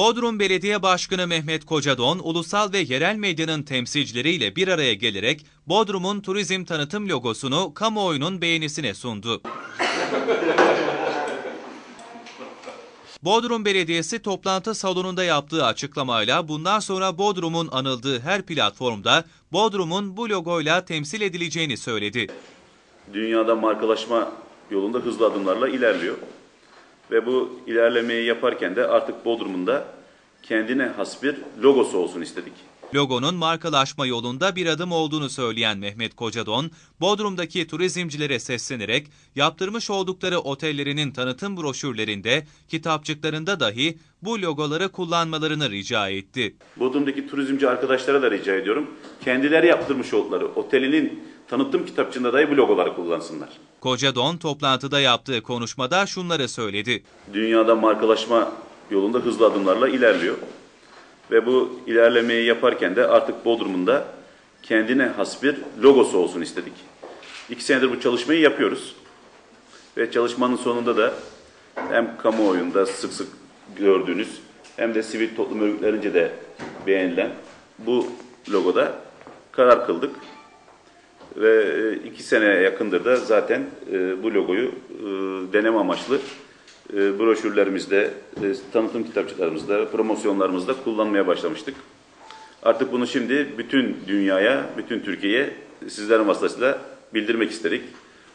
Bodrum Belediye Başkanı Mehmet Kocadon, ulusal ve yerel medyanın temsilcileriyle bir araya gelerek Bodrum'un turizm tanıtım logosunu kamuoyunun beğenisine sundu. Bodrum Belediyesi toplantı salonunda yaptığı açıklamayla bundan sonra Bodrum'un anıldığı her platformda Bodrum'un bu logoyla temsil edileceğini söyledi. Dünyada markalaşma yolunda hızlı adımlarla ilerliyor. Ve bu ilerlemeyi yaparken de artık Bodrum'un da kendine has bir logosu olsun istedik. Logonun markalaşma yolunda bir adım olduğunu söyleyen Mehmet Kocadon, Bodrum'daki turizmcilere seslenerek yaptırmış oldukları otellerinin tanıtım broşürlerinde, kitapçıklarında dahi bu logoları kullanmalarını rica etti. Bodrum'daki turizmci arkadaşlara da rica ediyorum. Kendileri yaptırmış oldukları otelinin tanıtım kitapçığında dahi bu logoları kullansınlar. Kocadon toplantıda yaptığı konuşmada şunları söyledi. Dünyada markalaşma yolunda hızlı adımlarla ilerliyor. Ve bu ilerlemeyi yaparken de artık Bodrum'un da kendine has bir logosu olsun istedik. İki senedir bu çalışmayı yapıyoruz. Ve çalışmanın sonunda da hem kamuoyunda sık sık gördüğünüz hem de sivil toplum örgütlerince de beğenilen bu logoda karar kıldık. Ve e, iki sene yakındır da zaten e, bu logoyu e, deneme amaçlı broşürlerimizde, tanıtım kitapçılarımızda, promosyonlarımızda kullanmaya başlamıştık. Artık bunu şimdi bütün dünyaya, bütün Türkiye'ye sizlerin vasıtasıyla bildirmek istedik.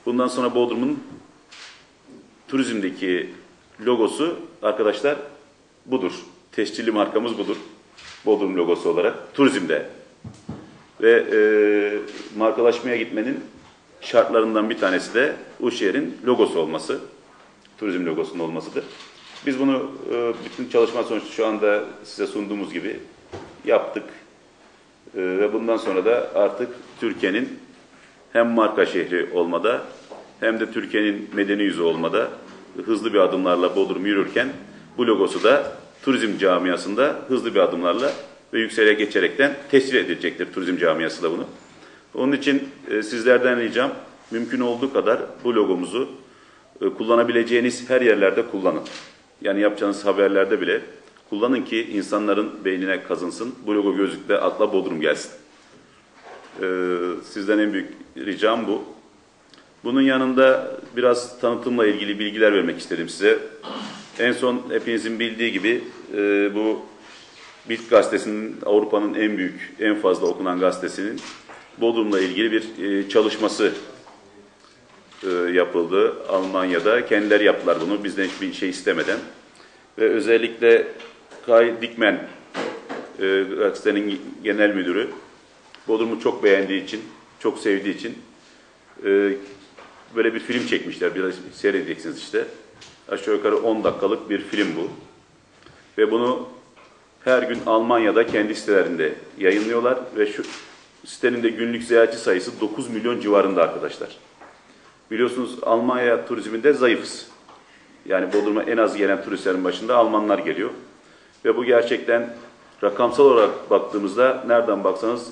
Bundan sonra Bodrum'un turizmdeki logosu arkadaşlar budur. Tescilli markamız budur. Bodrum logosu olarak turizmde. Ve e, markalaşmaya gitmenin şartlarından bir tanesi de Uşehir'in logosu olması. Turizm logosunun olmasıdır. Biz bunu e, bütün çalışma sonuçta şu anda size sunduğumuz gibi yaptık. E, ve bundan sonra da artık Türkiye'nin hem marka şehri olmada hem de Türkiye'nin medeni yüzü olmada hızlı bir adımlarla Bodrum yürürken bu logosu da turizm camiasında hızlı bir adımlarla ve yükseğe geçerekten tescil edilecektir turizm camiası da bunu. Onun için e, sizlerden ricam mümkün olduğu kadar bu logomuzu e, kullanabileceğiniz her yerlerde kullanın. Yani yapacağınız haberlerde bile kullanın ki insanların beynine kazınsın. Bu logo gözlükte akla Bodrum gelsin. E, sizden en büyük ricam bu. Bunun yanında biraz tanıtımla ilgili bilgiler vermek istedim size. En son hepinizin bildiği gibi e, bu Bild gazetesinin Avrupa'nın en büyük, en fazla okunan gazetesinin Bodrum'la ilgili bir e, çalışması e, yapıldı Almanya'da. Kendileri yaptılar bunu bizden hiçbir şey istemeden. Ve özellikle Kai Dickman e, gazetenin genel müdürü Bodrum'u çok beğendiği için, çok sevdiği için e, böyle bir film çekmişler. Biraz seyredeceksiniz işte. Aşağı yukarı 10 dakikalık bir film bu. Ve bunu her gün Almanya'da kendi sitelerinde yayınlıyorlar ve şu sitenin de günlük ziyaretçi sayısı 9 milyon civarında arkadaşlar. Biliyorsunuz Almanya turizminde zayıfız. Yani Bodrum'a en az gelen turistlerin başında Almanlar geliyor. Ve bu gerçekten rakamsal olarak baktığımızda nereden baksanız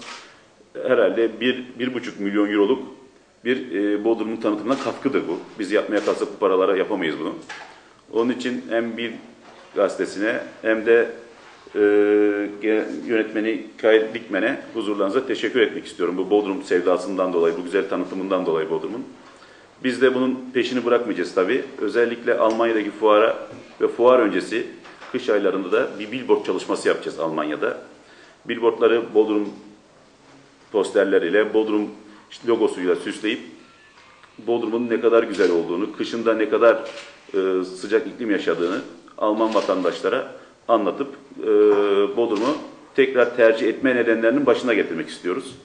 herhalde bir, bir buçuk milyon euroluk bir e, Bodrum'un tanıtımına katkıdır bu. Biz yapmaya kalksak bu paralara yapamayız bunu. Onun için hem bir gazetesine hem de e, yönetmeni Kayıl Dikmen'e huzurlarınıza teşekkür etmek istiyorum. Bu Bodrum sevdasından dolayı, bu güzel tanıtımından dolayı Bodrum'un. Biz de bunun peşini bırakmayacağız tabii. Özellikle Almanya'daki fuara ve fuar öncesi kış aylarında da bir billboard çalışması yapacağız Almanya'da. Billboardları Bodrum posterleriyle, Bodrum logosuyla süsleyip Bodrum'un ne kadar güzel olduğunu, kışında ne kadar e, sıcak iklim yaşadığını Alman vatandaşlara anlatıp e, Bodrum'u tekrar tercih etme nedenlerinin başına getirmek istiyoruz.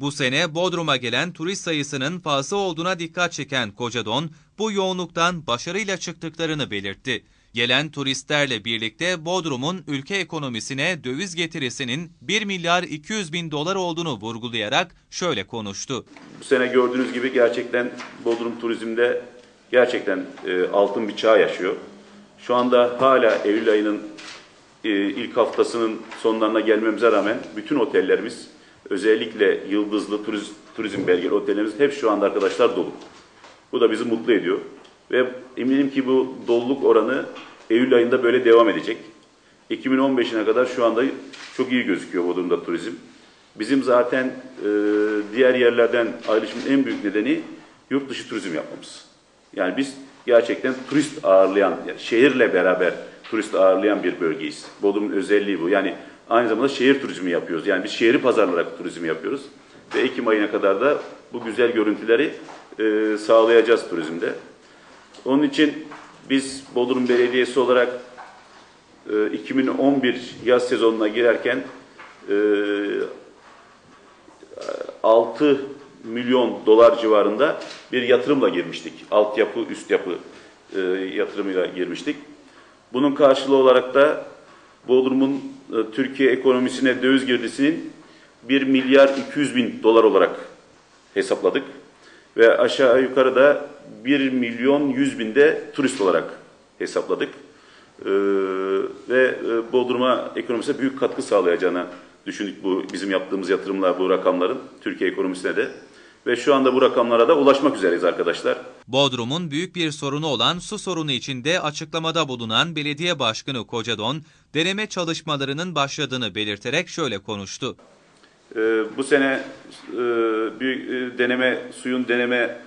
Bu sene Bodrum'a gelen turist sayısının fazla olduğuna dikkat çeken Kocadon, bu yoğunluktan başarıyla çıktıklarını belirtti. Gelen turistlerle birlikte Bodrum'un ülke ekonomisine döviz getirisinin 1 milyar 200 bin dolar olduğunu vurgulayarak şöyle konuştu. Bu sene gördüğünüz gibi gerçekten Bodrum turizmde gerçekten e, altın bir çağ yaşıyor. Şu anda hala Eylül ayının e, ilk haftasının sonlarına gelmemize rağmen bütün otellerimiz özellikle yıldızlı turizm, turizm belgeli otellerimiz hep şu anda arkadaşlar dolu. Bu da bizi mutlu ediyor. Ve eminim ki bu doluluk oranı Eylül ayında böyle devam edecek. 2015'ine kadar şu anda çok iyi gözüküyor Bodrum'da turizm. Bizim zaten e, diğer yerlerden ayrışımın en büyük nedeni yurt dışı turizm yapmamız. Yani biz gerçekten turist ağırlayan, yani şehirle beraber turist ağırlayan bir bölgeyiz. Bodrum'un özelliği bu. Yani aynı zamanda şehir turizmi yapıyoruz. Yani biz şehri pazarlayarak turizm yapıyoruz. Ve Ekim ayına kadar da bu güzel görüntüleri e, sağlayacağız turizmde. Onun için biz Bodrum Belediyesi olarak e, 2011 yaz sezonuna girerken e, 6 milyon dolar civarında bir yatırımla girmiştik. Altyapı, üst yapı e, yatırımıyla girmiştik. Bunun karşılığı olarak da Bodrum'un e, Türkiye ekonomisine döviz girdisinin 1 milyar 200 bin dolar olarak hesapladık. Ve aşağı yukarı da 1 milyon 100 binde turist olarak hesapladık. Ee, ve e, Bodrum'a ekonomisine büyük katkı sağlayacağını düşündük bu bizim yaptığımız yatırımlar bu rakamların Türkiye ekonomisine de. Ve şu anda bu rakamlara da ulaşmak üzereyiz arkadaşlar. Bodrum'un büyük bir sorunu olan su sorunu içinde açıklamada bulunan belediye başkanı Kocadon, deneme çalışmalarının başladığını belirterek şöyle konuştu. Ee, bu sene e, büyük e, deneme suyun deneme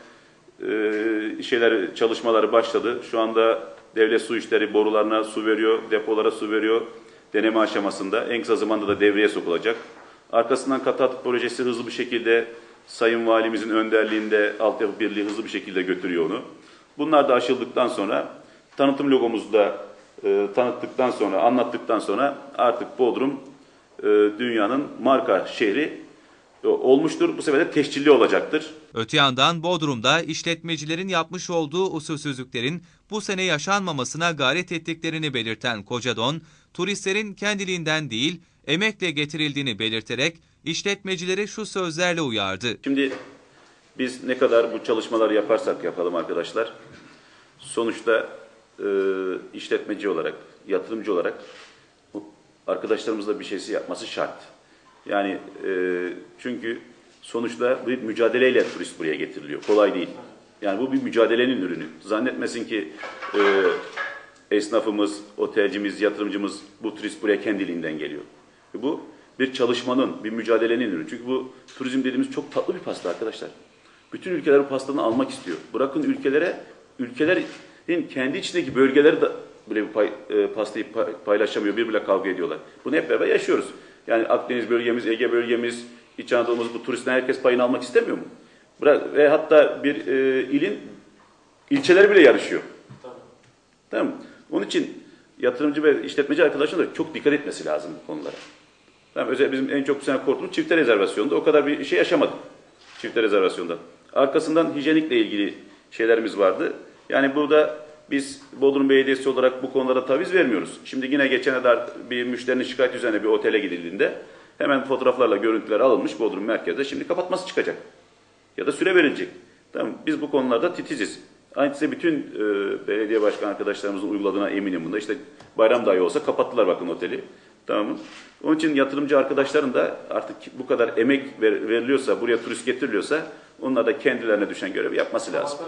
e, şeyler çalışmaları başladı. Şu anda devlet su işleri borularına su veriyor, depolara su veriyor deneme aşamasında. En kısa zamanda da devreye sokulacak. Arkasından Katat projesi hızlı bir şekilde Sayın Valimizin önderliğinde Altyapı Birliği hızlı bir şekilde götürüyor onu. Bunlar da aşıldıktan sonra tanıtım logomuzu da e, tanıttıktan sonra, anlattıktan sonra artık Bodrum e, dünyanın marka şehri olmuştur. Bu sefer de teşkilli olacaktır. Öte yandan Bodrum'da işletmecilerin yapmış olduğu usulsüzlüklerin bu sene yaşanmamasına gayret ettiklerini belirten Kocadon, turistlerin kendiliğinden değil emekle getirildiğini belirterek işletmecileri şu sözlerle uyardı. Şimdi biz ne kadar bu çalışmaları yaparsak yapalım arkadaşlar, sonuçta e, işletmeci olarak, yatırımcı olarak arkadaşlarımızla bir şeysi yapması şart. Yani e, çünkü sonuçta bir mücadeleyle turist buraya getiriliyor. Kolay değil. Yani bu bir mücadelenin ürünü. Zannetmesin ki e, esnafımız, otelcimiz, yatırımcımız bu turist buraya kendiliğinden geliyor. Bu bir çalışmanın, bir mücadelenin ürünü. Çünkü bu turizm dediğimiz çok tatlı bir pasta arkadaşlar. Bütün ülkeler bu pastanı almak istiyor. Bırakın ülkelere, ülkelerin kendi içindeki bölgeleri de bile bu pay, e, pastayı pay- paylaşamıyor, birbirle kavga ediyorlar. Bunu hep beraber yaşıyoruz. Yani Akdeniz bölgemiz, Ege bölgemiz, İç Anadolu'muz bu turistten herkes payını almak istemiyor mu? Bırak, ve hatta bir e, ilin ilçeleri bile yarışıyor. Tamam mı? Onun için yatırımcı ve işletmeci arkadaşların da çok dikkat etmesi lazım bu konulara. Tamam, özel bizim en çok bu sene korktuğumuz çifte rezervasyonda. O kadar bir şey yaşamadık çifte rezervasyonda. Arkasından hijyenikle ilgili şeylerimiz vardı. Yani burada biz Bodrum Belediyesi olarak bu konulara taviz vermiyoruz. Şimdi yine geçen kadar bir müşterinin şikayet üzerine bir otele gidildiğinde hemen fotoğraflarla görüntüler alınmış Bodrum merkezde. Şimdi kapatması çıkacak. Ya da süre verilecek. Tamam Biz bu konularda titiziz. Aynısı bütün e, belediye başkan arkadaşlarımızın uyguladığına eminim bunda. İşte bayram dahi olsa kapattılar bakın oteli. Tamam mı? Onun için yatırımcı arkadaşların da artık bu kadar emek ver- veriliyorsa, buraya turist getiriliyorsa onlar da kendilerine düşen görevi yapması lazım.